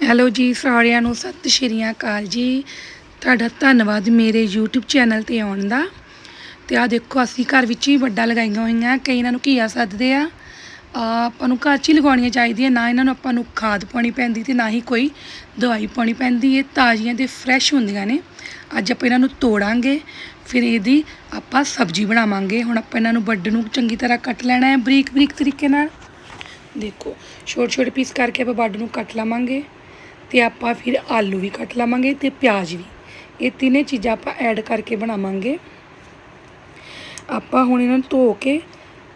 Hello ਜੀ, ਸਾਰਿਆਂ ਨੂੰ ਸਤਿ ਸ਼੍ਰੀ ਅਕਾਲ ਜੀ। ਤੁਹਾਡਾ ਧੰਨਵਾਦ ਮੇਰੇ YouTube ਚੈਨਲ ਤੇ ਆਉਣ ਦਾ। ਤੇ ਆ ਦੇਖੋ, ਅਸੀਂ ਘਰ ਵਿੱਚ ਹੀ ਵੱਡਾ ਲਗਾਈਆਂ ਹੋਈਆਂ। ਕਈ ਇਹਨਾਂ ਨੂੰ ਘੀਆ ਸੱਦਦੇ ਆ। ਆਪਾਂ ਨੂੰ ਘਰ 'ਚ ਹੀ ਲਗਾਉਣੀਆਂ ਚਾਹੀਦੀਆਂ। ਨਾ ਇਹਨਾਂ ਨੂੰ ਆਪਾਂ ਨੂੰ ਖਾਦ ਪਾਉਣੀ ਪੈਂਦੀ ਤੇ ਨਾ ਹੀ ਕੋਈ ਦਵਾਈ ਪਾਉਣੀ ਪੈਂਦੀ। ਇਹ ਤਾਜ਼ੀਆਂ ਤੇ ਫਰੈਸ਼ ਹੁੰਦੀਆਂ ਨੇ। ਅੱਜ ਆਪਾਂ ਇਹਨਾਂ ਨੂੰ ਤੋੜਾਂਗੇ। ਫਿਰ ਇਹਦੀ ਆਪਾਂ ਸਬਜ਼ੀ ਬਣਾਵਾਂਗੇ। ਹੁਣ ਆਪਾਂ ਇਹਨਾਂ ਨੂੰ ਵੱਡ ਨੂੰ ਚੰਗੀ ਤਰ੍ਹਾਂ ਕੱਟ ਲੈਣਾ ਹੈ ਬਰੀਕ ਬਰੀਕ ਤਰੀਕੇ ਨਾਲ। ਦੇਖੋ ਛੋਟੇ ਛੋਟੇ ਪੀਸ ਕਰਕੇ ਆਪਾਂ ਵੱਡ ਨੂੰ ਕੱਟ ਲਵਾਂਗੇ। ਤੇ ਆਪਾਂ ਫਿਰ ਆਲੂ ਵੀ ਕੱਟ ਲਵਾਂਗੇ ਤੇ ਪਿਆਜ਼ ਵੀ। ਇਹ ਤਿੰਨੇ ਚੀਜ਼ਾਂ ਆਪਾਂ ਐਡ ਕਰਕੇ ਬਣਾਵਾਂਗੇ। ਆਪਾਂ ਹੁਣ ਇਹਨਾਂ ਨੂੰ ਧੋ ਕੇ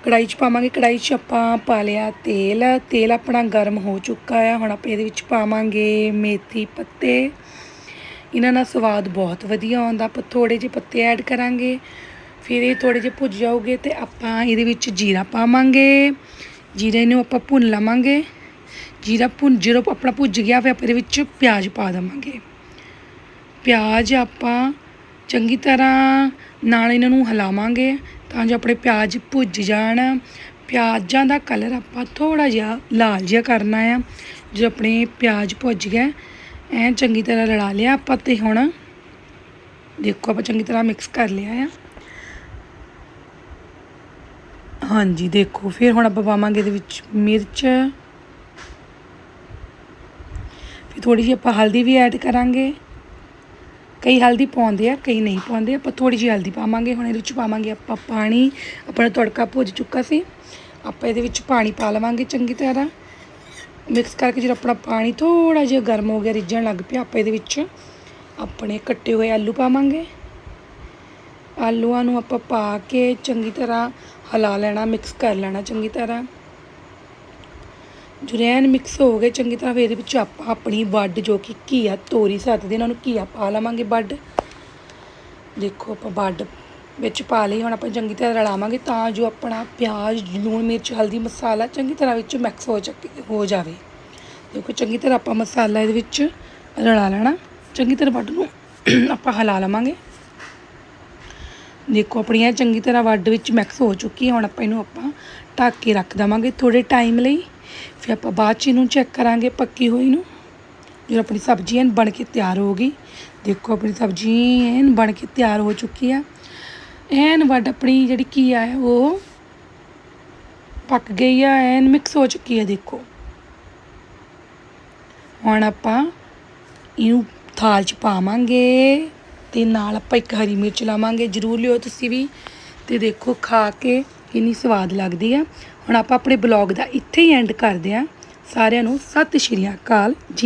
ਕੜਾਈ 'ਚ ਪਾਵਾਂਗੇ। ਕੜਾਈ 'ਚ ਆਪਾਂ ਪਾ ਲਿਆ ਤੇਲ। ਤੇਲ ਆਪਣਾ ਗਰਮ ਹੋ ਚੁੱਕਾ ਆ। ਹੁਣ ਆਪਾਂ ਇਹਦੇ ਵਿੱਚ ਪਾਵਾਂਗੇ ਮੇਥੀ ਪੱਤੇ। ਇਹਨਾਂ ਨਾਲ ਸਵਾਦ ਬਹੁਤ ਵਧੀਆ ਆਉਂਦਾ। ਆਪਾਂ ਥੋੜੇ ਜਿਹੇ ਪੱਤੇ ਐਡ ਕਰਾਂਗੇ। ਫਿਰ ਇਹ ਥੋੜੇ ਜਿਹੇ ਭੁੱਜ ਜਾਓਗੇ ਤੇ ਆਪਾਂ ਇਹਦੇ ਵਿੱਚ ਜੀਰਾ ਪਾਵਾਂਗੇ। ਜੀਰੇ ਨੂੰ ਆਪਾਂ ਭੁੰਨ ਲਵਾਂਗੇ। ਜੀਰਾ ਭੁੰਨ, ਜਦੋਂ ਆਪਣਾ ਭੁੱਜ ਗਿਆ, ਫਿਰ ਆਪਾਂ ਇਹਦੇ ਵਿੱਚ ਪਿਆਜ਼ ਪਾ ਦੇਵਾਂਗੇ। ਪਿਆਜ਼ ਆਪਾਂ ਚੰਗੀ ਤਰ੍ਹਾਂ ਨਾਲ ਇਹਨਾਂ ਨੂੰ ਹਿਲਾਵਾਂਗੇ, ਤਾਂ ਜੋ ਆਪਣੇ ਪਿਆਜ਼ ਭੁੱਜ ਜਾਣ। ਪਿਆਜ਼ਾਂ ਦਾ ਕਲਰ ਆਪਾਂ ਥੋੜਾ ਜਿਹਾ ਲਾਲ ਜਿਹਾ ਕਰਨਾ ਆ। ਜਦੋਂ ਆਪਣੇ ਪਿਆਜ਼ ਭੁੱਜ ਗਏ, ਐ ਚੰਗੀ ਤਰ੍ਹਾਂ ਰਲਾ ਲਿਆ ਆਪਾਂ ਤੇ ਹੁਣ। ਦੇਖੋ ਆਪਾਂ ਚੰਗੀ ਤਰ੍ਹਾਂ ਮਿਕਸ ਕਰ ਲਿਆ ਆ। ਹਾਂਜੀ, ਦੇਖੋ, ਫਿਰ ਹੁਣ ਆਪਾਂ ਪਾਵਾਂਗੇ ਇਹਦੇ ਵਿੱਚ ਮਿਰਚ। ਫਿਰ ਥੋੜੀ ਜਿਹੀ ਆਪਾਂ ਹਲਦੀ ਵੀ ਐਡ ਕਰਾਂਗੇ। ਕਈ ਹਲਦੀ ਪਾਉਂਦੇ ਆ, ਕਈ ਨਹੀਂ ਪਾਉਂਦੇ। ਆਪਾਂ ਥੋੜੀ ਜਿਹੀ ਹਲਦੀ ਪਾਵਾਂਗੇ, ਹੁਣ ਇਹਦੇ ਵਿੱਚ ਪਾਵਾਂਗੇ ਆਪਾਂ ਪਾਣੀ। ਆਪਣਾ ਤੜਕਾ ਭੁੱਜ ਚੁੱਕਾ ਸੀ। ਆਪਾਂ ਇਹਦੇ ਵਿੱਚ ਪਾਣੀ ਪਾ ਲਵਾਂਗੇ ਚੰਗੀ ਤਰ੍ਹਾਂ। ਮਿਕਸ ਕਰਕੇ ਜਦੋਂ ਆਪਣਾ ਪਾਣੀ ਥੋੜਾ ਜਿਹਾ ਗਰਮ ਹੋ ਗਿਆ, ਰਿੱਝਣ ਲੱਗ ਪਿਆ, ਆਪਾਂ ਇਹਦੇ ਵਿੱਚ ਆਪਣੇ ਕੱਟੇ ਹੋਏ ਆਲੂ ਪਾਵਾਂਗੇ। ਆਲੂਆਂ ਨੂੰ ਆਪਾਂ ਪਾ ਕੇ ਚੰਗੀ ਤਰ੍ਹਾਂ ਹਿਲਾ ਲੈਣਾ ਮਿਕਸ ਕਰ ਲੈਣਾ ਚੰਗੀ ਤਰ੍ਹਾਂ। ਜੁਰੈਨ ਮਿਕਸ ਹੋ ਗਏ, ਚੰਗੀ ਤਰ੍ਹਾਂ ਫਿਰ ਇਹਦੇ ਵਿੱਚ ਆਪਾਂ ਆਪਣੀ ਵੱਡ ਜੋ ਕਿ ਘੀਆ ਤੋਰੀ ਸਕਦੇ ਇਹਨਾਂ ਨੂੰ ਘੀਆ ਪਾ ਲਵਾਂਗੇ ਵੱਡ। ਦੇਖੋ ਆਪਾਂ ਵੱਡ ਵਿੱਚ ਪਾ ਲਈ, ਹੁਣ ਆਪਾਂ ਚੰਗੀ ਤਰ੍ਹਾਂ ਰਲਾਵਾਂਗੇ ਤਾਂ ਜੋ ਆਪਣਾ ਪਿਆਜ਼, ਲੂਣ, ਮਿਰਚ, ਹਲਦੀ, ਮਸਾਲਾ ਚੰਗੀ ਤਰ੍ਹਾਂ ਵਿੱਚ ਮਿਕਸ ਹੋ ਚੱਕੇ, ਹੋ ਜਾਵੇ। ਦੇਖੋ ਚੰਗੀ ਤਰ੍ਹਾਂ ਆਪਾਂ ਮਸਾਲਾ ਇਹਦੇ ਵਿੱਚ ਰਲਾ ਲੈਣਾ। ਚੰਗੀ ਤਰ੍ਹਾਂ ਵੱਡ ਨੂੰ ਆਪਾਂ ਹਿਲਾ ਲਵਾਂਗੇ। ਦੇਖੋ ਆਪਣੀ ਇਹ ਚੰਗੀ ਤਰ੍ਹਾਂ ਵੱਡ ਵਿੱਚ ਮਿਕਸ ਹੋ ਚੁੱਕੀ ਹੈ, ਹੁਣ ਆਪਾਂ ਇਹਨੂੰ ਆਪਾਂ ਢੱਕ ਕੇ ਰੱਖ ਦੇਵਾਂਗੇ ਥੋੜੇ ਟਾਈਮ ਲਈ। ਫਿਰ ਆਪਾਂ ਬਾਅਦ ਚ ਇਹਨੂੰ ਚੈੱਕ ਕਰਾਂਗੇ ਪੱਕੀ ਹੋਈ ਨੂੰ। ਜਦੋਂ ਆਪਣੀ ਸਬਜ਼ੀ ਐਨ ਬਣ ਕੇ ਤਿਆਰ ਹੋ ਗਈ। ਦੇਖੋ ਆਪਣੀ ਸਬਜ਼ੀ ਐਨ ਬਣ ਕੇ ਤਿਆਰ ਹੋ ਚੁੱਕੀ ਆ। ਐਨ ਵੱਡ ਆਪਣੀ ਜਿਹੜੀ ਕੀ ਆ ਉਹ ਪੱਕ ਗਈ ਆ ਐਨ ਮਿਕਸ ਹੋ ਚੁੱਕੀ ਆ ਦੇਖੋ। ਹੁਣ ਆਪਾਂ ਇਹਨੂੰ ਥਾਲ 'ਚ ਪਾਵਾਂਗੇ ਤੇ ਨਾਲ ਆਪਾਂ ਇੱਕ ਹਰੀ ਮਿਰਚ ਲਾਵਾਂਗੇ। ਜ਼ਰੂਰ ਲਿਓ ਤੁਸੀਂ ਵੀ। ਤੇ ਦੇਖੋ ਖਾ ਕੇ ਕਿੰਨੀ ਸਵਾਦ ਲੱਗਦੀ ਆ। ਹੁਣ ਆਪਾਂ ਆਪਣੇ ਬਲੌਗ ਦਾ ਇੱਥੇ ਹੀ ਐਂਡ ਕਰਦੇ ਆ। ਸਾਰਿਆਂ ਨੂੰ ਸਤਿ ਸ਼੍ਰੀ ਅਕਾਲ। ਜੀ